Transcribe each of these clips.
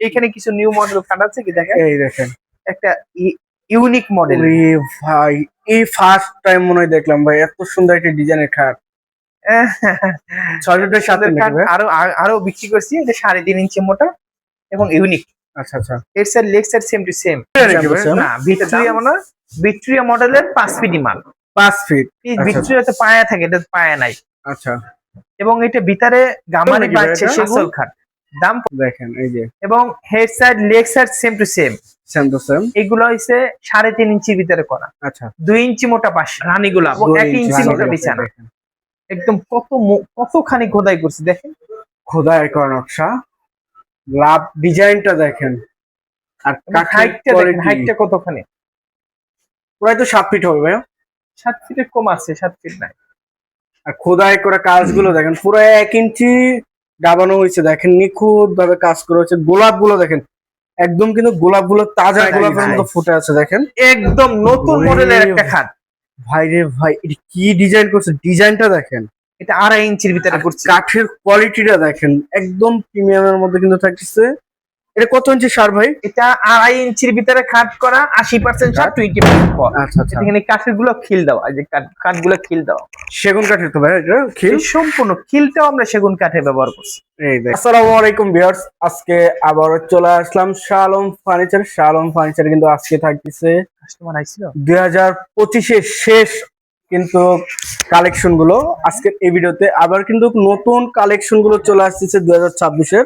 এখানে কিছু new model খাট আছে কি দেখেন? এই দেখেন। একটা ইউনিক মডেল ওরে ভাই এই ফার্স্ট টাইম মনে হয় দেখলাম ভাই এত সুন্দর একটা ডিজাইনের খাট ছয়টার সাথে আরও আরও বিক্রি করছি এটা সাড়ে তিন ইঞ্চি মোটা এবং ইউনিক আচ্ছা আচ্ছা। এর sir leg side same to same? না ভিক্টোরিয়া মানে ভিক্টোরিয়া মডেলের পাঁচ ফিটি মাল পাঁচ ফিট এই আচ্ছা। ভিক্টোরিয়াতে পায়া থাকে এটা পায়া নাই। আচ্ছা। এবং এটা ভিতরে গামারি পাচ্ছে? সেগুন। খাট। দাম দেখেন এই যে। এবং head side leg side same to same same to same এগুলো হচ্ছে সাড়ে তিন ইঞ্চির ভিতরে করা। আচ্ছা। দুই ইঞ্চি মোটা পাশ রানীগুলা এক ইঞ্চি মোটা বিছানা। একদম কত কতখানি খোদাই করছে দেখেন। খোদাই করা নকশা। লাভ ডিজাইনটা দেখেন। আর হাইটটা দেখেন হাইটটা কতখানি? প্রায় তো সাত ফিট হবে সাত ফিটের কম আছে সাত ফিট নাই। আর খোদাই করা কাজগুলো দেখেন পুরো এক ইঞ্চি দাবানো হয়েছে দেখেন নিখুঁত ভাবে কাজ করা হয়েছে। গোলাপগুলো দেখেন একদম কিন্তু গোলাপগুলো তাজা গোলাপের মতো ফুটে আছে দেখেন। একদম নতুন মডেলের একটা খাট। ভাই রে ভাই এটা কি ডিজাইন করছে? ডিজাইনটা দেখেন। এটা আড়াই ইঞ্চির ভিতরে করছে। কাঠের কোয়ালিটিটা দেখেন একদম প্রিমিয়ামের মধ্যে কিন্তু থাকতেছে। এটা কত ইঞ্চি সার ভাই? এটা আড়াই ইঞ্চির ভিতরে খাট করা আশি পার্সেন্ট ছাড় টোয়েন্টি পার্সেন্ট পর। আচ্ছা আচ্ছা। এখানে কাঠেরগুলো খিল দেওয়া যে কাঠ- কাঠগুলো খিল দেওয়া। সেগুন কাঠের তো ভাই খিল? সম্পূর্ণ খিলটাও আমরা সেগুন কাঠে ব্যবহার করছি। আসসালামু আলাইকুম ভিউয়ার্স আজকে আবার চলে আসলাম শালম ফার্নিচার শালম ফার্নিচার কিন্তু আজকে থাকতেছে কাস্টমার আইছিল? দুই হাজার পঁচিশের শেষ কিন্তু কালেকশনগুলো। আজকের এই ভিডিওতে আবার কিন্তু নতুন কালেকশনগুলো চলে আসতেছে দুই হাজার ছাব্বিশের।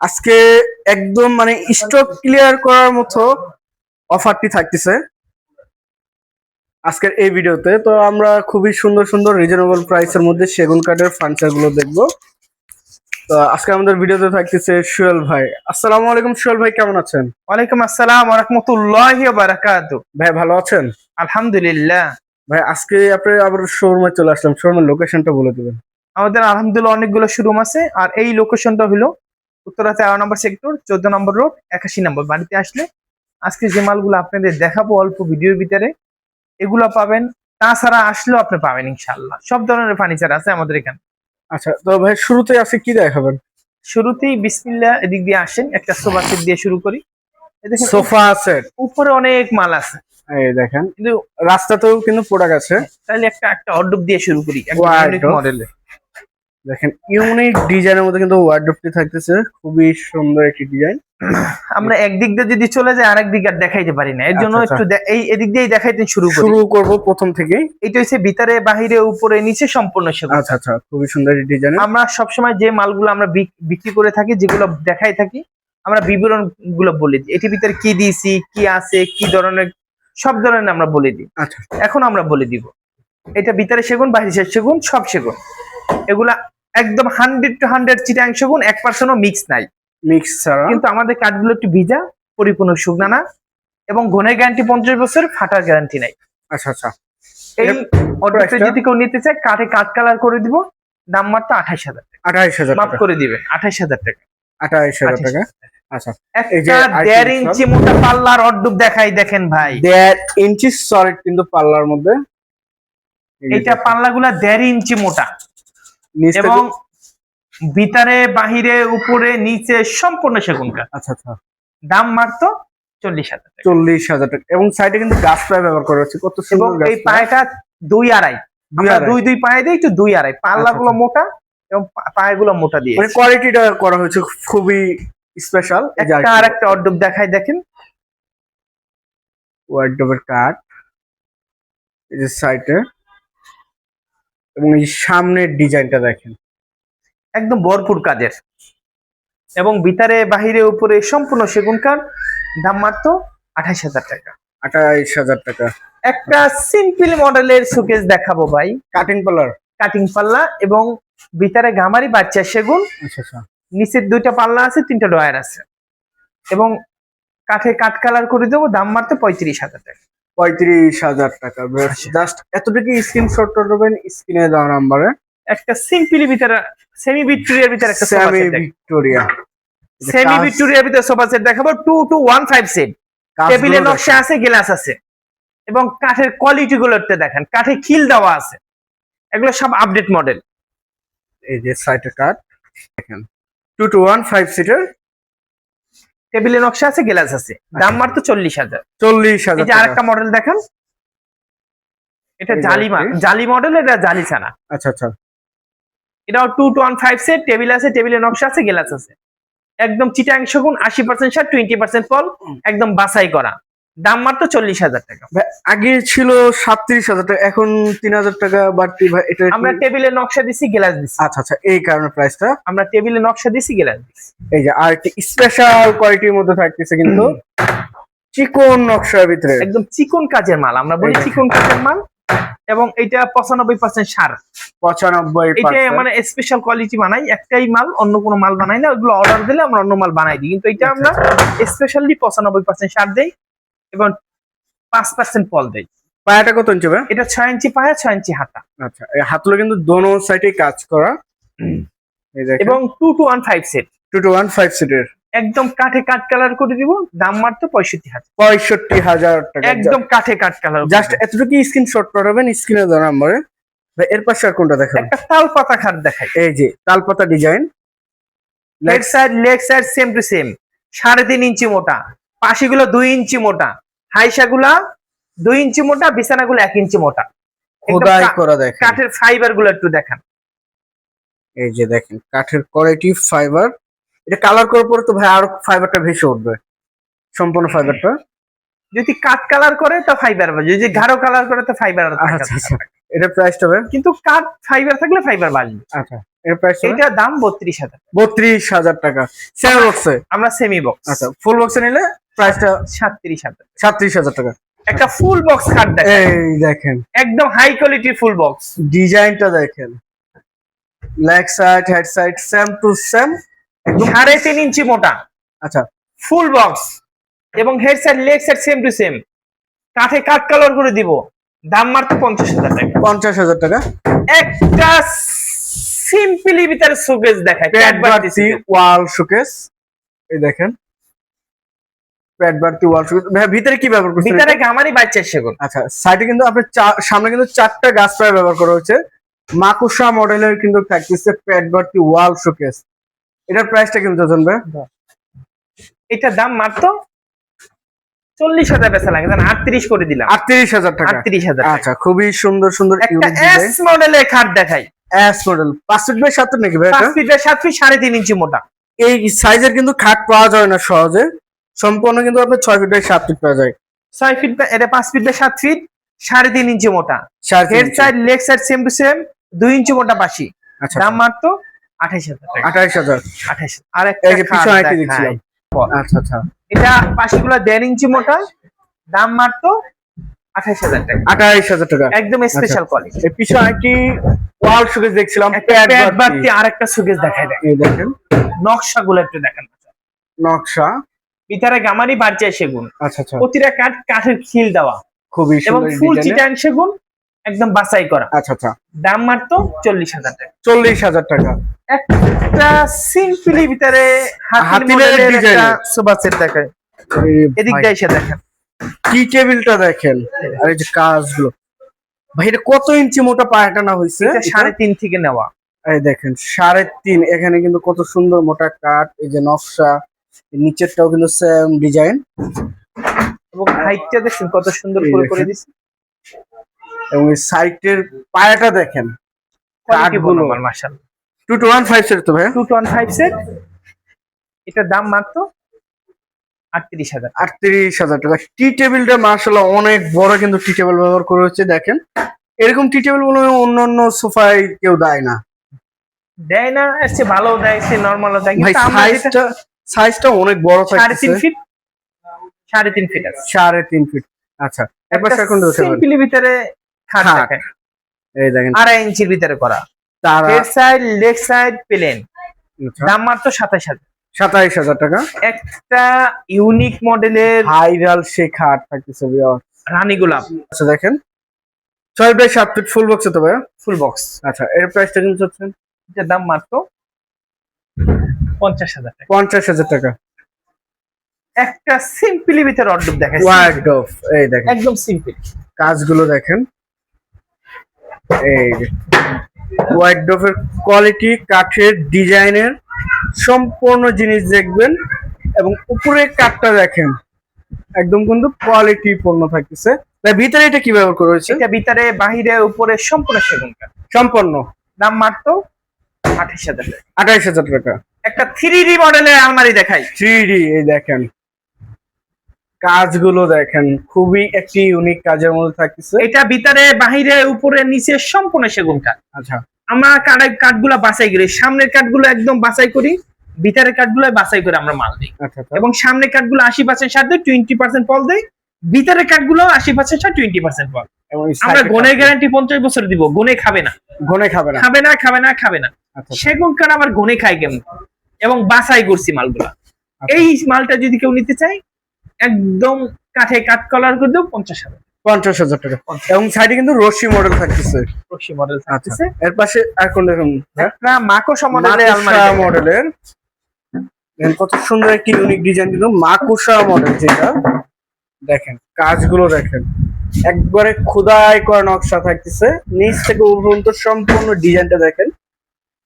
আজকে একদম মানে স্টক ক্লিয়ার করার মতো অফারটি থাকতেছে। আজকের এই ভিডিওতে তো আমরা খুবই সুন্দর সুন্দর রিজনেবল প্রাইসের মধ্যে সেগুন কাঠের ফার্নিচারগুলো দেখব। তো আজকে আমাদের ভিডিওতে থাকতেছে সুয়েল ভাই। আসসালামু আলাইকুম সুয়েল ভাই কেমন আছেন? ওয়ালাইকুম আসসালাম ওয়া রাহমাতুল্লাহি ওয়া বারাকাতুহু। ভাই ভালো আছেন? আলহামদুলিল্লাহ। ভাই আজকে আপনি আবার শোরুমে চলে আসলাম। শোরুমের লোকেশনটা বলে দিবেন। আমাদের আলহামদুলিল্লাহ অনেকগুলো শোরুম আছে আর এই লোকেশনটা হলো উত্তরা তেরো নম্বর সেক্টর চোদ্দ নম্বর রোড একাশি নম্বর বাড়িতে আসলে। আজকে যে মালগুলো আপনাদের দেখাবো অল্প ভিডিওর ভিতরে এগুলো পাবেন তাছাড়া আসলেও আপনি পাবেন ইনশাল্লাহ সব ধরনের ফার্নিচার আছে আমাদের এখানে। আচ্ছা তো ভাই শুরুতে আছে কি দেখাবেন? শুরুতেই বিসমিল্লা এদিক দিয়ে আসেন একটা সোফা সেট দিয়ে শুরু করি। Sofa set? উপরে অনেক মাল আছে। এই দেখেন। কিন্তু রাস্তাতেও কিন্তু প্রোডাক্ট আছে। তাহলে একটা একটা অর্ডব দিয়ে শুরু করি। মডেলে দেখেন ইউনিক ডিজাইনের মধ্যে কিন্তু ওয়ার্ডরোবটি থাকতেছে। খুবই সুন্দর একটি ডিজাইন আমরা একদিক দিয়ে যদি চলে যাই আরেক দিক আর দেখাইতে পারি না। এর জন্য আচ্ছা, একটু এই এদিক দিয়েই দেখাইতে শুরু করি। শুরু করব প্রথম থেকেই। এটা হচ্ছে ভিতরে বাহিরে উপরে নিচে সম্পূর্ণ সেগুলো। আচ্ছা আচ্ছা খুবই সুন্দর একটি ডিজাইন আমরা সবসময় যে মালগুলো আমরা বিক- বিক্রি করে থাকি যেগুলো দেখাই থাকি আমরা বিবরণগুলো বলে দিই। এটির ভিতরে কি দিয়েছি কি আছে কি ধরনের সব ধরনের আমরা বলে দিই। আচ্ছা। এখন আমরা বলে দিব। এটা ভিতরে সেগুন বাহিরে সেগুন সব সেগুন। এগুলা একদম হান্ড্রেড টু হান্ড্রেড চিটাং গুণ এক পার্সেন্টও মিক্স নাই। মিক্স ছাড়া। কিন্তু আমাদের কাঠগুলো একটু ভিজা পরিপূর্ণ শুকনা না এবং ঘনের গ্যারান্টি পঞ্চাশ বছর ফাটার গ্যারান্টি নাই। আচ্ছা আচ্ছা। এই অর্ডারটা? যদি কেউ নিতে চায় কাঠে কাঠ কালার করে দিব দাম মাত্র আঠাইশ হাজার টাকা। আঠাইশ হাজার মাফ করে দিবেন আঠাইশ হাজার টাকা। আঠাইশ হাজার টাকা। আচ্ছা। একটা দেড় ইঞ্চি মোটা পাল্লার অর্ডুব দেখাই দেখেন ভাই। দেড় ইঞ্চি সলিড কিন্তু পাল্লার মধ্যে। যে পাল্লাগুলা দেড় ইঞ্চি মোটা। এবং ভিতরে বাহিরে উপরে নিচে সম্পূর্ণ সেগুন কাঠ আচ্ছা আচ্ছা। দাম মাত্র চল্লিশ হাজার চল্লিশ হাজার টাকা। এবং সাইডে কিন্তু গাছ প্রায় ব্যবহার করা হচ্ছে। কত এবং এই পায়েটা দুই আড়াই। দুই দুই পায়ে দিই একটু দুই আড়াই। পাল্লাগুলো আচ্ছা। মোটা এবং পায়েগুলো মোটা দিয়ে। মানে কোয়ালিটিটা করা হয়েছে খুবই স্পেশাল একটা আর একটা অর্ডব দেখাই দেখেন। ওয়ার্ডরোবের কাঠ এই যে সাইডে এবং এই সামনের ডিজাইনটা দেখেন। একদম ভরপুর কাজের। এবং ভিতরে বাহিরে উপরে সম্পূর্ণ সেগুন কাঠ দাম মাত্র আঠাশ হাজার টাকা। আঠাইশ হাজার টাকা। একটা সিম্পল মডেলের শোকেস দেখাবো ভাই। কাটিং পাল্লার কাটিং পাল্লা এবং ভিতরে গামারি বাচ্চা সেগুন। আচ্ছা আচ্ছা। নিচের দুইটা পাল্লা আছে তিনটা ডয়ার আছে। এবং কাঠে কাঠ কালার করে দেবো দাম মাত্র পঁয়ত্রিশ হাজার টাকা। পঁয়ত্রিশ হাজার টাকা। জাস্ট এতটুকু স্ক্রিনশট করবেন স্ক্রিনে দেওয়া নাম্বারে একটা সিম্পলি ভিতরে সেমি ভিক্টোরিয়ার ভিতরে একটা সেমি ভিক্টোরিয়া সেমি ভিক্টোরিয়ার ভিতরে সোফা সেট দেখাবো two two one five set টেবিলের নকশা আছে। গ্লাস আছে। এবং কাঠের কোয়ালিটি গুলো একটু দেখেন। কাঠে খিল দেওয়া আছে। এগুলো সব আপডেট মডেল এই যে সাইডে কাঠ দেখেন। Two two one five seater টেবিলে নকশা আছে গ্লাস আছে। দাম মাত্র চল্লিশ হাজার। চল্লিশ হাজার এটা আরেকটা মডেল দেখেন। এটা জালি জালি মডেল এটা জালি ছানা। আচ্ছা আচ্ছা। এটাও two two one five set table আছে টেবিলের নকশা আছে গ্লাস আছে। একদম চিটাংশ গুণ আশি পার্সেন্ট সার টোয়েন্টি পার্সেন্ট ফল একদম বাছাই করা। দাম মাত্র চল্লিশ হাজার টাকা। আগে ছিল সাতত্রিশ হাজার টাকা এখন তিন হাজার টাকা বাড়তি এটা আমরা টেবিলে নকশা দিছি গ্লাস দিছি। আচ্ছা আচ্ছা এই কারণে প্রাইসটা আমরা টেবিলে নকশা দিছি গ্লাস দিছি। এই যে আর একটি স্পেশাল কোয়ালিটির মধ্যে থাকতেছে কিন্তু চিকন নকশার ভিতরে। একদম চিকন কাজের মাল আমরা বলি চিকন কাজের মাল এবং এটা পঁচানব্বই পার্সেন্ট সার। পঁচানব্বই এটা মানে স্পেশাল কোয়ালিটি বানাই একটাই মাল অন্য কোনো মাল বানাই না ওগুলো অর্ডার দিলে আমরা অন্য মাল বানাই দিই। কিন্তু এটা আমরা স্পেশালি পঁচানব্বই পার্সেন্ট সার দেই এবং পাঁচ পার্সেন্ট ফল দেই পায়াটা কত ইঞ্চি ভাই এটা ছয় ইঞ্চি পায়া ছয় ইঞ্চি হাতা। আচ্ছা এই হাতগুলো কিন্তু দোনো সাইডে কাজ করা। এবং two two one five set two two one five সিটের একদম কাঠে কাঠ কালার করে দিব দাম মাত্র পঁয়ষট্টি হাজার। পঁয়ষট্টি হাজার টাকা। একদম কাঠে কাঠ কালার জাস্ট এতটুকু স্ক্রিনশট পাঠাবেন স্ক্রিনে দেওয়া নাম্বারে। এর পাশে আর কোনটা দেখাবেন? একটা তাল পাতা খাট দেখাই। এই যে তালপাতা design leg side leg side same to same সাড়ে তিন ইঞ্চি মোটা। পাশিগুলো দুই ইঞ্চি মোটা হাইসাগুলা দুই ইঞ্চি মোটা বিছানাগুলো এক ইঞ্চি মোটা। একদম খোদাই করা দেখেন। কাঠের ফাইবারগুলো একটু দেখান। এই যে দেখেন কাঠের কোয়ালিটি ফাইবার এটা কালার করার পরে তো ভাই আরও ফাইবারটা ভেসে উঠবে। সম্পূর্ণ ফাইবারটা যদি কাঠ কালার করে তো ফাইবার যদি গাঢ় কালার করে তো ফাইবার আচ্ছা আচ্ছা। এটা প্রাইসটা হবে কিন্তু কাঠ ফাইবার থাকলে ফাইবার বাজবে আচ্ছা এর প্রাইস এটা দাম বত্রিশ হাজার বত্রিশ হাজার টাকা। সেম বক্সে আমরা সেমি বক্স আচ্ছা ফুল বক্সে নিলে প্রাইসটা সাতত্রিশ হাজার সাতত্রিশ হাজার টাকা। একটা ফুল বক্স খাট এই দেখেন। একদম হাই কোয়ালিটির ফুল বক্স ডিজাইনটা দেখেন। Leg side head side same to same সাড়ে তিন ইঞ্চি মোটা। আচ্ছা। ফুল বক্স এবং head side leg side same to same কাঠে কাঠ কালার করে দিব। দাম মাত্র পঞ্চাশ হাজার টাকা। পঞ্চাশ হাজার টাকা। একটা সিম্পলি ভিতরে সুকেস দেখায় ওয়াল শোকেস এই দেখেন। প্যাড বাড়তি ওয়াল শোকেস ভাই ভিতরে কি ব্যবহার করছেন? ভিতরে? গামারি বাচ্চা সেগুন। আচ্ছা সাইডে কিন্তু আপনার সামনে কিন্তু চারটা গাছ প্রায় ব্যবহার করা হয়েছে। মাকুসা মডেলের কিন্তু থাকতেছে প্যাড বাড়তি ওয়াল শোকেস। এটার প্রাইসটা কিন্তু জানবে দাম মাত্র চল্লিশ হাজার লাগে। আটত্রিশ করে দিলাম। আটত্রিশ হাজার টাকা। আটত্রিশ হাজার আচ্ছা খুবই সুন্দর সুন্দর একটা এস মডেলের খাট দেখাই। এস মডেল পাঁচ ফিট বাই সাত নাকি ভাই পাঁচ ফিট বাই সাত ফিট সাড়ে তিন ইঞ্চি মোটা। এই সাইজের কিন্তু খাট পাওয়া যায় না সহজে। সম্পূর্ণ কিন্তু আপনার ছয় ফিট বাই সাত ফিট পাওয়া যায়। ছয় ফিট এটা পাঁচ ফিট বাই সাত ফিট সাড়ে তিন ইঞ্চি মোটা। Head side leg side same to same দুই ইঞ্চি মোটা বাসি আচ্ছা দাম মাত্র আঠাইশ হাজার আঠাইশ হাজার। আঠাইশ আর আচ্ছা আচ্ছা। এটা পাশিগুলো দেড় ইঞ্চি মোটা দাম মাত্র আঠাইশ হাজার টাকা। আঠাইশ হাজার টাকা। একদম স্পেশাল কোয়ালিটি এর পিছনে আরেকটি ওয়াল শোকেস দেখছিলাম প্যাড বাড়তি। আর একটা দেখাই দেয় দেখেন। নকশা গুলো একটু দেখেন। নকশা। ভিতরে গামারি বাড়ছে সেগুন। আচ্ছা আচ্ছা। প্রতিটা কাঠ কাঠের খিল দেওয়া। খুবই এবং ফুল। চিটান সেগুন একদম বাছাই করা। আচ্ছা আচ্ছা। দাম মাত্র চল্লিশ হাজার টাকা। চল্লিশ হাজার টাকা। একটা সিম্পলি ভিতরে হাতিলের একটা সোফা সেট দেখায়। এদিক দিয়ে এসে দেখেন। কি টেবিলটা দেখেন? আর এই যে কাজগুলো। ভাই এটা কত ইঞ্চি মোটা পায়টা না হয়েছে সাড়ে তিন থেকে নেওয়া। এই দেখেন সাড়ে তিন। এখানে কিন্তু কত সুন্দর মোটা কাঠ এই যে নকশা। নিচেরটাও কিন্তু সেম ডিজাইন এবং হাইটটা দেখুন কত সুন্দর করে। করে দিচ্ছে। এবং এই সাইটের পায়াটা দেখেন। কাঠগুলো। ওয়ান ফাইভ সেট তো ভাই টু ওয়ান ফাইভ সেট এটার দাম মাত্র আটত্রিশ হাজার আটত্রিশ হাজার টাকা। টি টেবিলটা মার্শাল্লাহ অনেক বড় কিন্তু টি টেবিল ব্যবহার করে হচ্ছে দেখেন। এরকম টি টেবিলগুলো অন্য অন্য সোফায় কেউ দেয় না। দেয় না চেয়ে ভালো দেয় সে নর্মালও দেয়। কিন্তু আমরা সাইজটা অনেক বড় থাকে সাড়ে তিন ফিট সাড়ে তিন ফিট আছে। সাড়ে তিন ফিট আচ্ছা একবার পারেন সিম্পলি ভিতরে খাট। দেখায় এই দেখেন। আড়াই ইঞ্চির ভিতরে করা। তারা head side leg side plain দাম মাত্র সাতাশ হাজার। সাতাইশ হাজার টাকা। একটা ইউনিক মডেলের ভাইরাল সে খাট থাকতেছে রানী গোলাপ। আচ্ছা দেখেন। ছয় বাই সাত ফিট ফুল বক্স তো ভাই ফুল বক্স আচ্ছা এর প্রাইসটা কিন্তু হচ্ছেন এটার দাম মাত্র পঞ্চাশ হাজার টাকা। পঞ্চাশ হাজার টাকা। একটা সিম্পলি ভিতরে অর্ডার দেখে ওয়ার্ড অফ এই দেখেন। একদম সিম্পল কাজগুলো দেখেন। এই ডফের কোয়ালিটি কাঠের ডিজাইনের সম্পূর্ণ জিনিস দেখবেন। এবং উপরের কাঠটা দেখেন একদম কিন্তু কোয়ালিটি পূর্ণ থাকতেছে। তাই ভিতরে এটা কি ব্যবহার করা হয়েছে? এটা ভিতরে বাহিরে উপরে সম্পূর্ণ সেগুন কাঠ। সম্পন্ন দাম মাত্র আঠাশ হাজার টাকা। আঠাইশ হাজার টাকা। একটা থ্রি ডি মডেলের আলমারি দেখাই। থ্রি ডি এই দেখেন। কাজগুলো দেখেন খুবই একটি ইউনিক কাজের মধ্যে থাকতেছে। এটা ভিতরে বাহিরে উপরে নিচে সম্পূর্ণ সেগুন কাঠ। আচ্ছা। আমরা কাঠ কাঠগুলো বাছাই করি। সামনের কাঠগুলো একদম বাছাই করি ভিতরের কাঠগুলো বাছাই করে আমরা মাল দিই। আচ্ছা আচ্ছা। এবং সামনের কাঠগুলো আশি পার্সেন্ট সার দেয় টোয়েন্টি পার্সেন্ট ফল দেয় ভিতরের কাঠগুলো আশি পার্সেন্ট সার টোয়েন্টি পার্সেন্ট ফল আমরা গনের গ্যারান্টি পঞ্চাশ বছর দিব গনে খাবে না। গনে খাবে না। খাবে না খাবে না খাবে না। আচ্ছা। সেগুন কাঠ আবার গনে খায় কেমন? এবং বাছাই করছি মালগুলা। আচ্ছা। এই মালটা যদি কেউ নিতে চায় একদম কাঠে কাঠ কলার করে দেবো পঞ্চাশ হাজার। পঞ্চাশ হাজার টাকা। এবং সাইডে কিন্তু রশি মডেল থাকতেছে। রশি মডেল আচ্ছা থাকতেছে। এর পাশে আর কোন রকম একটা মাকোসা মডেলের। মডেলের কত সুন্দর একটি ইউনিক ডিজাইন কিন্তু মাকুসা মডেল যেটা। দেখেন কাজগুলো দেখেন। একবারে খোদাই করা নকশা থাকতেছে। নিচ থেকে উপর সম্পূর্ণ ডিজাইনটা দেখেন।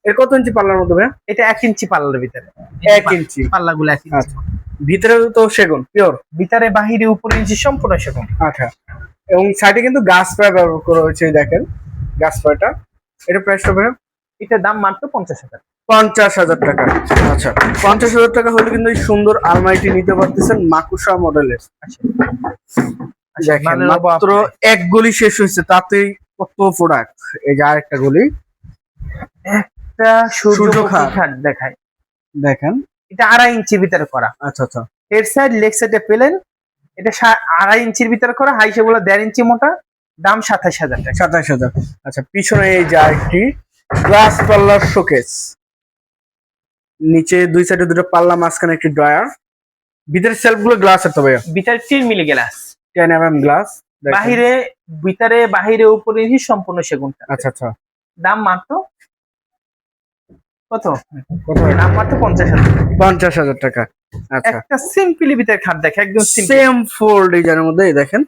এর কত ইঞ্চি পাল্লার মধ্যে ভাইয়া? এটা এক ইঞ্চি পাল্লার ভিতরে। এক ইঞ্চি। পাল্লা গুলো এক ইঞ্চি। আচ্ছা। ভিতরে তো সেগুন পিওর ভিতরে বাহিরে উপরে নিচে সম্পূর্ণ সেগুন। আচ্ছা। এবং সাইডে কিন্তু গাছ প্রায় ব্যবহার করা হয়েছে দেখেন গাছ প্রায়টা এটা প্রাইসটা ভাইয়া? এটা দাম মাত্র পঞ্চাশ হাজার। পঞ্চাশ হাজার টাকা। আচ্ছা। পঞ্চাশ হাজার টাকা হলে কিন্তু এই সুন্দর আলমারিটি নিতে পারতেছেন মাকুসা মডেলের। দেখেন মালের মাত্র এক গলি শেষ হয়েছে তাতেই কত প্রোডাক্ট এই যে আরেকটা গলি। একটা সূর্য সূর্যখাত। খাট দেখায়। দেখেন। এটা আড়াই ইঞ্চির ভিতরে করা। আচ্ছা আচ্ছা। হেড সাইড লেগ সাইডে পেলেন। এটা আড়াই ইঞ্চির ভিতরে করা। হাই সেগুলো দেড় ইঞ্চি মোটা। দাম সাতাশ হাজার টাকা। সাতাশ হাজার। আচ্ছা পিছনে এই যে আরেকটি গ্লাস পাল্লার শোকেস নিচে দুই সাইডে দুটো পাল্লা মাঝখানে একটি ড্রয়ার ভিতরের সেলফগুলো গ্লাস তো ভাইয়া। ভিতরে তিন milli glass ten M M glass বাহিরে ভিতরে বাহিরে উপরে সম্পূর্ণ সেগুন আচ্ছা আচ্ছা। দাম মাত্র কত? দাম মাত্র পঞ্চাশ হাজার পঞ্চাশ হাজার টাকা। আচ্ছা। একটা সিম্পলি ভিতরে খাট দেখে একদম সিম্পল সেম ফোর ডিজাইনের মধ্যে দেখেন।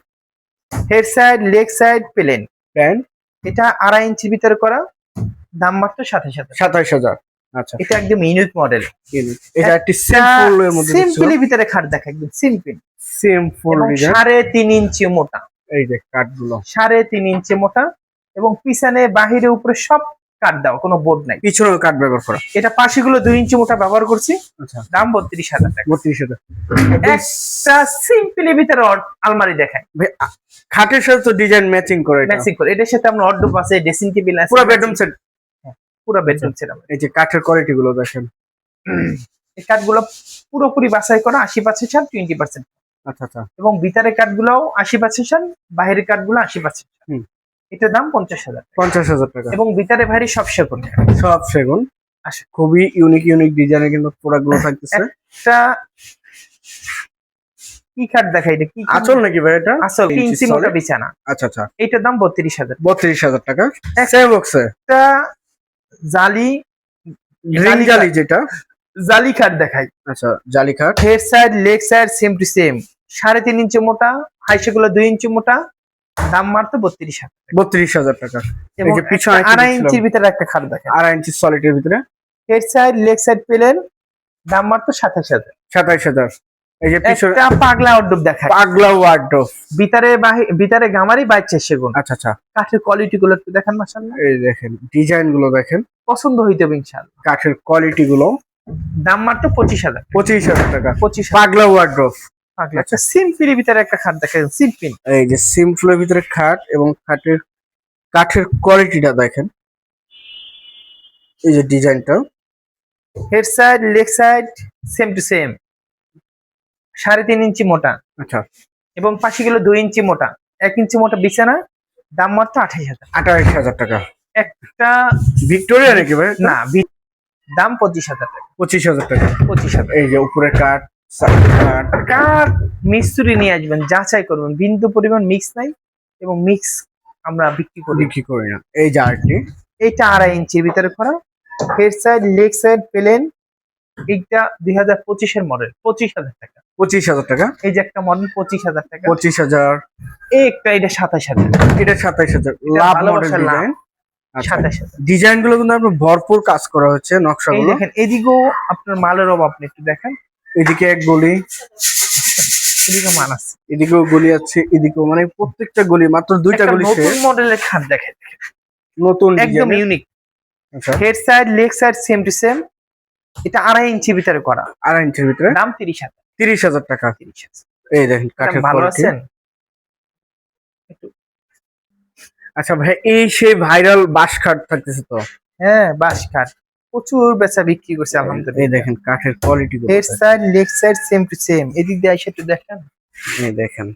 Head side leg side plain এটা আড়াই ইঞ্চির ভিতরে করা দাম মাত্র সাতাশ হাজার। আচ্ছা। এটা একদম ইউনিক মডেল এটা একটি সিম্পল এর মধ্যে সিম্পলি ভিতরে খাট দেখা একদম সিম্পল সিম্পল সাড়ে তিন ইঞ্চি মোটা। এই যে কাঠগুলো সাড়ে তিন ইঞ্চি মোটা এবং পিছনে বাহিরে উপরে সব কাঠ দাও কোনো বোর্ড নাই। পিছনে কাঠ ব্যবহার করা। এটা পাশেগুলো দুই ইঞ্চি মোটা ব্যবহার করছি। আচ্ছা। দাম বত্রিশ হাজার টাকা। বত্রিশ হাজার। একটা সিম্পলি ভিতরে আলমারি দেখায় খাটের সাথে তো ডিজাইন ম্যাচিং করে ম্যাচিং করে। এটার সাথে আমরা অর্ডব আছে ড্রেসিং টেবিল আছে। পুরো বেডরুম সেট পুরো বেডরুম সেট এই যে কাঠের কোয়ালিটি গুলো দেখেন। এই কাঠগুলো পুরোপুরি বাছাই করা আশি পার্সেন্ট ছাড় টোয়েন্টি পার্সেন্ট আচ্ছা আচ্ছা। এবং ভিতরের কাঠগুলোও আশি পার্সেন্ট ছাড় বাইরের কাঠগুলো আশি পার্সেন্ট। এটার দাম পঞ্চাশ হাজার পঞ্চাশ হাজার টাকা। এবং ভিতরে বাইরে সব সেগুন। সব সেগুন। আচ্ছা। খুবই ইউনিক ইউনিক ডিজাইনের কিন্তু প্রোডাক্টগুলো থাকতেছে। একটা কি কাঠ দেখাই এটা? কি আচল নাকি ভাই এটা? ইঞ্চি মোটা বিছানা। আচ্ছা আচ্ছা। এইটার দাম বত্রিশ হাজার। বত্রিশ হাজার টাকা। সেম বক্সে একটা জালি গ্রিন জালি যেটা। জালি দেখাই। আচ্ছা জালি head side leg side same to same সাড়ে তিন ইঞ্চি মোটা হাই সেগুলো দুই ইঞ্চি মোটা। দাম মারতো বত্রিশ হাজার বত্রিশ হাজার টাকা। পিছনে আড়াই ইঞ্চির ভিতরে একটা খাট দেখেন আড়াই ইঞ্চি সলিডের ভিতরে। হেড সাইড লেগ সাইড পেলেন দাম মারতো সাতাশ হাজার। সাতাইশ হাজার। এই যে পিছনে একটা পাগলা ওয়ার্ডরোব ভিতরে বাহি- ভিতরে গামারি বাইচ্ছে সেগুন। আচ্ছা আচ্ছা। কাঠের কোয়ালিটি গুলো একটু দেখেন এই দেখেন ডিজাইনগুলো দেখেন। পছন্দ হইতে হবে কাঠের কোয়ালিটি গুলো। দাম মাত্র পঁচিশ হাজার পঁচিশ হাজার টাকা। পঁচিশ পাগলা ওয়ার্ডরোব একটা সিম্পলের ভিতরে একটা খাট দেখেন সিম্পল এই যে সিম্পলের ভিতরে খাট এবং খাটের কাঠের কোয়ালিটিটা দেখেন। এই যে ডিজাইনটা। Head side leg side same to same. সাড়ে তিন ইঞ্চি মোটা। আচ্ছা। এবং পাশে গেল দুই ইঞ্চি মোটা। এক ইঞ্চি মোটা বিছানা দাম মাত্র আঠাশ হাজার। আঠাইশ হাজার টাকা। একটা ভিক্টোরিয়া নাকি ভাই না দাম পঁচিশ হাজার টাকা। পঁচিশ হাজার টাকা। পঁচিশ হাজার। এই যে উপরে কাঠ কার মিস্ত্রি নিয়ে আসবেন? যাচাই করবেন। বিন্দু পরিমাণ মিক্স নাই এবং মিক্স আমরা বিক্রি করি। বিক্রি করি না। এই আর্টটি এইটা আড়াই ইঞ্চির ভিতরে করা। Head side leg side plain এইটা দুই হাজার পঁচিশের মডেল পঁচিশ হাজার টাকা। পঁচিশ হাজার টাকা। এই যে একটা মডেল পঁচিশ হাজার টাকা। পঁচিশ হাজার। এই একটা এটা সাতাশ হাজার। এটা সাতাইশ হাজার। লাভ মডেল ডিজাইন আচ্ছা। সাতাশ হাজার। ডিজাইনগুলো কিন্তু আপনার ভরপুর কাজ করা হচ্ছে এই নকশাগুলো দেখেন এদিকেও আপনার মালের অভাব নেই একটু দেখেন। এদিকে এক গলি। এদিকে মান আছে। এদিকেও গলি আছে এদিকেও মানে প্রত্যেকটা গলি মাত্র দুইটা গলি নতুন মডেলের খাট দেখে। নতুন একদম unique head side leg side same to same এটা আড়াই ইঞ্চি ভিতরে করা। আড়াই ইঞ্চির ভিতরে? দাম তিরিশ হাজার। তিরিশ হাজার টাকা। তিরিশ হাজার। এই দেখেন কাঠের ভালো আছেন? আচ্ছা ভাই এই সেই ভাইরাল বাঁশ খাট থাকতেছে তো? হ্যাঁ বাস কাঠ প্রচুর বেচা বিক্রি করছে এই দেখেন কাঠের quality head side leg side same to same এদিক দিয়ে এসে একটু দেখেন। এই দেখেন।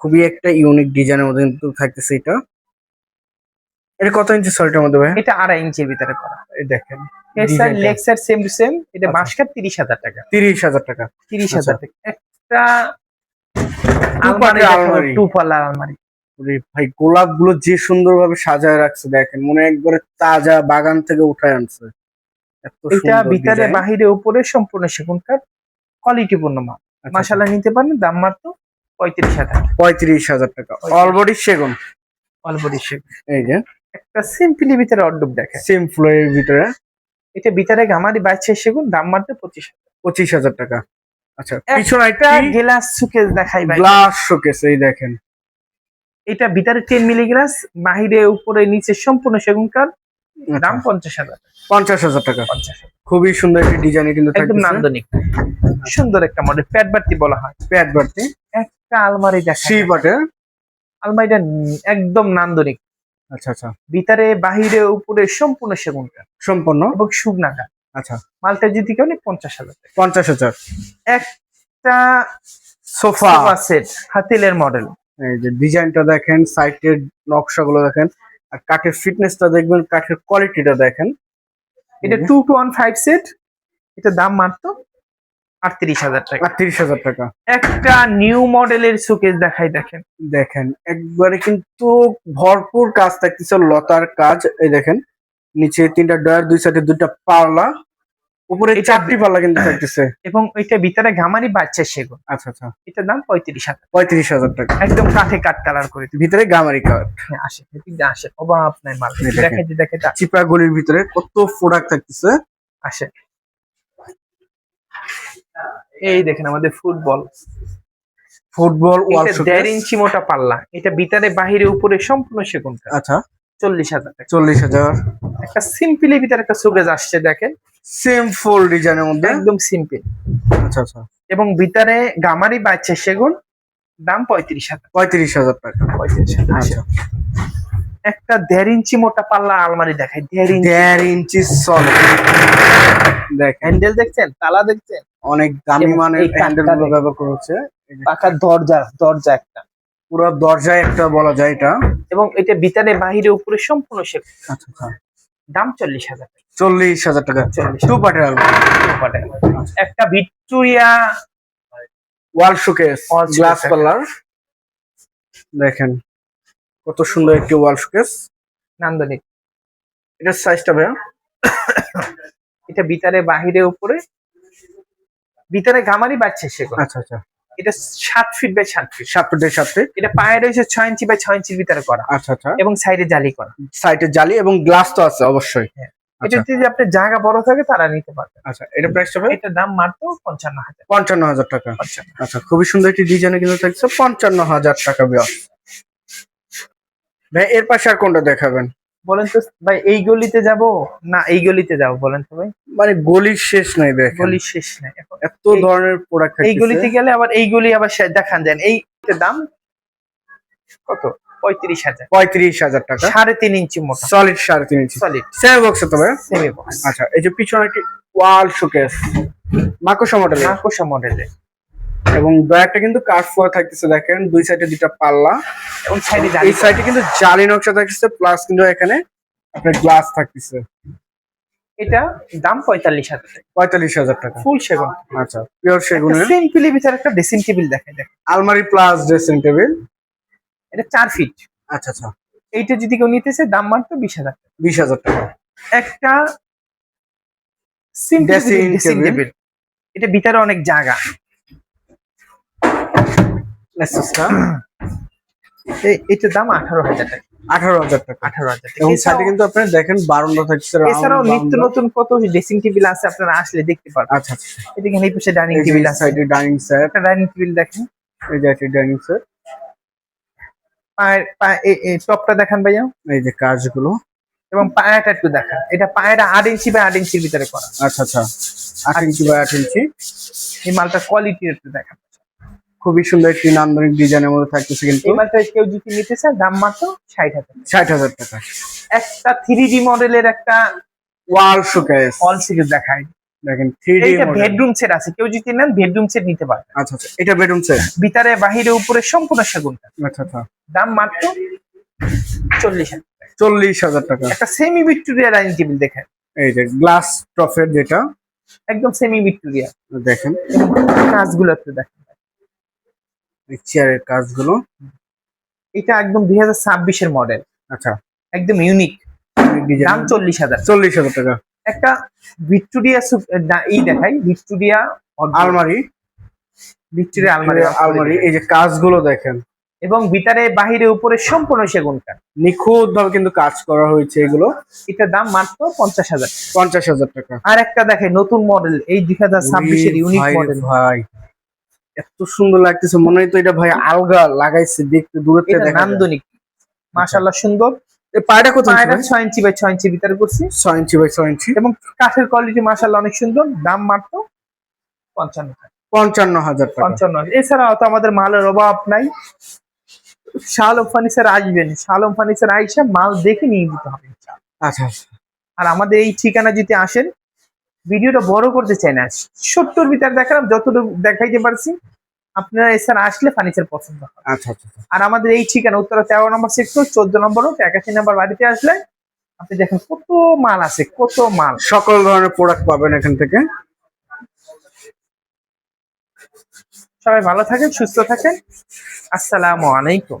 খুবই একটা ইউনিক ডিজাইনের মধ্যে কিন্তু থাকতেছে এটা। এটা কত ইঞ্চি সলিটার মধ্যে ভাই এটা আড়াই ইঞ্চির ভিতরে করা। এই দেখেন head side leg side same to same এটা আচ্ছা। বাঁশ তিরিশ হাজার টাকা। তিরিশ হাজার টাকা। তিরিশ আচ্ছা। হাজার টাকা। একটা আলমারি। টু পাল্লা আলমারি। ভাই গোলাপগুলো যে সুন্দর ভাবে সাজায় রাখছে দেখেন মনে একবারে তাজা বাগান থেকে উঠায় আনছে। এটা ভিতরে বাহিরে উপরে সম্পূর্ণ সেগুন কাঠ কোয়ালিটিপূর্ণ মাল। আচ্ছা, মাসালা নিতে পারেন দাম মাত্র পঁয়ত্রিশ হাজার পঁয়ত্রিশ হাজার টাকা। অলবডি সেগুন। অলবডি সেগুন। এই যে। একটা সিম্পলি ভিতরে অর্ডব দেখে সেম ফ্লোরের ভিতরে। এটা ভিতরে গামারি বাইছে সেগুন দাম মাত্র পঁচিশ হাজার পঁচিশ হাজার টাকা। আচ্ছা পিছনে একটা গ্লাস সুকেস দেখাই ভাই। গ্লাস শোকেস এই দেখেন। এটা ভিতরে টেন মিলি গ্লাস বাহিরে উপরে নিচে সম্পূর্ণ সেগুন কাঠ দাম আচ্ছা, পঞ্চাশ হাজার পঞ্চাশ হাজার টাকা। পঞ্চাশ খুবই সুন্দর একটি ডিজাইনে কিন্তু একদম নান্দনিক। সুন্দর একটা মডেল প্যাট বাড়তি বলা হয়। প্যাড বাড়তি একটা আলমারি দেখা সি পাটে আলমারিটা একদম নান্দনিক। আচ্ছা আচ্ছা। ভিতরে বাহিরে উপরে সম্পূর্ণ সেগুন কাঠ। সম্পূর্ণ? এবং শুকনা কাঠ। আচ্ছা। মালটা যদি কেউ পঞ্চাশ হাজার পঞ্চাশ হাজার। একটা সোফা সোফা সেট হাতিলের মডেল এই যে ডিজাইনটা দেখেন সাইটের নকশাগুলো দেখেন আর কাঠের ফিটনেসটা দেখবেন কাঠের কোয়ালিটিটা দেখেন। এটা two two one five set এটা দাম মাত্র আটত্রিশ হাজার টাকা। আটত্রিশ হাজার টাকা। একটা নিউ মডেলের দেখাই দেখেন। দেখেন একবারে কিন্তু ভরপুর কাজ থাকতেছে লতার কাজ। এই দেখেন নিচে তিনটা ডয়ার দুই সাইডে দুইটা পাল্লা। উপরে চারটি পাল্লা কিন্তু থাকতেছে। এবং এটা ভিতরে ঘামারি বাচ্চা সেগুন আচ্ছা আচ্ছা। এটার দাম পঁয়ত্রিশ হাজার। পঁয়ত্রিশ হাজার টাকা। একদম কাঠে কাঠ কালার করে ভিতরে গামারি কাঠ হ্যাঁ, আসে আসে অভাব নাই মাল। এই দেখেন। দেখে যে দেখে এটা চিপা গলির ভিতরে কত প্রোডাক্ট থাকতেছে। আসে। এই দেখেন আমাদের ফুটবল। ফুটবল দেড় ইঞ্চি মোটা পাল্লা। এটা ভিতরে বাহিরে উপরে সম্পূর্ণ সেগুন আচ্ছা। চল্লিশ হাজার চল্লিশ হাজার। একটা সিম্পলি ভিতরে একটা সুকেস আসছে দেখেন। সেম ফুল ডিজাইনের মধ্যে? একদম সিম্পল আচ্ছা আচ্ছা। এবং ভিতরে গামারি বাচ্চা সেগুন দাম পঁয়ত্রিশ হাজার। পঁয়ত্রিশ হাজার টাকা। পঁয়ত্রিশ হাজার আসে। আচ্ছা। একটা দেড় ইঞ্চি মোটা পাল্লা আলমারি দেখাই দেড় ইঞ্চি। দেড় ইঞ্চি সলিড দেখ হ্যান্ডেল দেখছেন? তালা দেখছেন? অনেক দামি মানের হ্যান্ডেলগুলো ব্যবহার করেছে পাকার দরজা দরজা একটা। পুরো দরজায় একটা বলা যায় এটা। এবং এটা ভিতরে বাহিরে উপরে সম্পূর্ণ সেগুন। আচ্ছা আচ্ছা। দাম চল্লিশ হাজার চল্লিশ হাজার টাকা। টু পার্টের একটা Victoria wall showcase glass. Colour দেখেন কত সুন্দর একটি ওয়াল শোকেস নান্দনিক। এটার সাইজটা ভাইয়া? এটা ভিতরে বাহিরে উপরে ভিতরে গামারি বাচ্চা সেগুন আচ্ছা আচ্ছা। এটা সাত ফিট বাই সাত ফিট সাত ফুটের সাথে এটা পায়ে রয়েছে ছয় ইঞ্চি বাই ছয় ইঞ্চির ভিতরে করা। আচ্ছা আচ্ছা। এবং সাইডে জালি করা। সাইডে জালি এবং গ্লাস তো আছে অবশ্যই। হ্যাঁ। আচ্ছা। এটা যদি আপনার জায়গা বড় থাকে তারা নিতে পারবেন। আচ্ছা এটা প্রাইসটা ভাই এটার দাম মাত্র পঞ্চান্ন হাজার। পঞ্চান্ন হাজার টাকা। পঞ্চান্ন। আচ্ছা খুবই সুন্দর একটি ডিজাইনে কিন্তু থাকছে। পঞ্চান্ন হাজার টাকা বিয়ার ভাই এর পাশে আর কোনটা দেখাবেন? বলেন তো ভাই এই গলিতে যাব না এই গলিতে যাব বলেন তো ভাই? মানে গলির শেষ নাই দেখ গলির শেষ নাই এখন। এত ধরনের প্রোডাক্ট এই গলিতে গেলে আবার এই গলি আবার দেখান দেন এই দাম কত? পঁয়ত্রিশ হাজার। পঁয়ত্রিশ হাজার টাকা। সাড়ে তিন ইঞ্চি মোটা। সলিড সাড়ে তিন ইঞ্চি। সলিড সেমি বক্স তবে সেমি বক্স আচ্ছা এই যে পিছনে একটি ওয়াল শোকেস মাকোসা মডেলের মাকোসা মডেলের এবং একটা কিন্তু কাঠ ফোয়া থাকতেছে দেখেন দুই সাইডে দুইটা পাল্লা। এবং সাইডে এই সাইডে কিন্তু জালি নকশা থাকতেছে প্লাস কিন্তু এখানে আপনার গ্লাস থাকতেছে। এটা দাম পঁয়তাল্লিশ হাজার টাকা। পঁয়তাল্লিশ হাজার টাকা। ফুল সেগুন। আচ্ছা পিওর সেগুনের সিম্পলি ভিতরে একটা ড্রেসিং টেবিল দেখাই দেখ। আলমারি প্লাস ড্রেসিং টেবিল এটা চার ফিট আচ্ছা আচ্ছা। এইটা যদি কেউ নিতেছে দাম মাত্র বিশ হাজার টাকা। বিশ হাজার টাকা। একটা সিম্পল ড্রেসিং টেবিল এটা ভিতরে অনেক জায়গা। লেসুসটা এটার দাম আঠারো হাজার টাকা। আঠারো হাজার টাকা। আঠারো হাজার টাকা। এবং সাইডে কিন্তু দেখেন বারান্দা থাকছে এছাড়াও নিত্য নতুন কত ড্রেসিং টেবিল আছে আপনারা আসলে দেখতে পারবেন। আচ্ছা আচ্ছা। এদিকে এই পাশে ডাইনিং টেবিল আছে। ডাইনিং সেট একটা ডাইনিং টেবিল দেখেন। এই যে একটা ডাইনিং সেট পায়ের পা- এ- এ টপটা দেখান ভাইয়া। এই যে কাজগুলো। এবং পায়াটা একটু দেখান। এটা পায়াটা আট ইঞ্চি বা আট ইঞ্চির ভিতরে করা। আচ্ছা আচ্ছা। আট ইঞ্চি বাই আট ইঞ্চি এই মালটা কোয়ালিটি একটু দেখান। খুবই সুন্দর একটি নান্দনিক ডিজাইনের মধ্যে থাকতেছে কিন্তু। এই মালটা কেউ যদি নিতে চায় দাম মাত্র ষাট হাজার ষাট হাজার টাকা। একটা থ্রি ডি মডেলের একটা ওয়াল শোকেস। অল সিরিজ দেখায় দেখেন থ্রি ডি বেডরুম সেট আছে কেউ যদি নেন বেডরুম সেট নিতে পারে আচ্ছা আচ্ছা এটা বেডরুম সেট ভিতরে বাহিরে উপরে সম্পূর্ণ সেগুন। কাঠ। আচ্ছা আচ্ছা। দাম মাত্র চল্লিশ হাজার চল্লিশ হাজার টাকা। একটা সেমি ভিক্টোরিয়া ডাইনিং টেবিল দেখেন এই যে গ্লাস টফের যেটা। একদম সেমি ভিক্টোরিয়া দেখেন কাজগুলো একটু দেখেন। চেয়ারের কাজগুলো? এটা একদম দুই হাজার ছাব্বিশের মডেল আচ্ছা। একদম ইউনিক দাম চল্লিশ হাজার। চল্লিশ হাজার টাকা। একটা ভিক্টোরিয়া সু- না, ই দেখাই ভিক্টোরিয়া আলমারি। ভিক্টোরিয়া আলমারি আলমারি। এই যে কাজগুলো দেখেন। এবং ভিতরে বাহিরে উপরে সম্পূর্ণ সেগুন কাঠ। নিখুঁত ভাবে কিন্তু কাজ করা হয়েছে এগুলো। এটার দাম মাত্র পঞ্চাশ হাজার। পঞ্চাশ হাজার টাকা। আর একটা দেখে নতুন মডেল এই দুই হাজার ছাব্বিশের ইউনিক মডেল ভাই। এত সুন্দর লাগতেছে মনে হয় তো এটা ভাই আলগা লাগাইছে দেখতে দূরে থেকে দেখা নান্দনিক মাশাল্লাহ সুন্দর। এই পায়টা কত পায়রা ছয় ইঞ্চি বাই ছয় ইঞ্চি ভিতরে করছি। ছয় ইঞ্চি বাই ছয় ইঞ্চি। এবং কাঠের কোয়ালিটি মাশাল্লাহ অনেক সুন্দর দাম মাত্র পঞ্চান্ন টাকা। পঞ্চান্ন হাজার টাকা। পঞ্চান্ন এছাড়াও তো আমাদের মালের অভাব নাই। শালম ফার্নিচার আসবেন শালম ফার্নিচার আইসা মাল দেখে নিয়ে যেতে হবে। আচ্ছা আচ্ছা। আর আমাদের এই ঠিকানা যদি আসেন ভিডিওটা বড় করতে চাই না। সত্তর ভিতর দেখালাম যতটুকু দেখাইতে পারছি আপনারা এছাড়া আসলে ফার্নিচার পছন্দ হবে। আচ্ছা আচ্ছা আর আমাদের এই ঠিকানা উত্তরা তেরো নম্বর সেক্টর চোদ্দ নম্বর একাশি নম্বর বাড়িতে আসলে আপনি দেখেন কত মাল আছে কত মাল। সকল ধরনের প্রোডাক্ট পাবেন এখান থেকে। সবাই ভালো থাকেন সুস্থ থাকেন। আসসালামু আলাইকুম।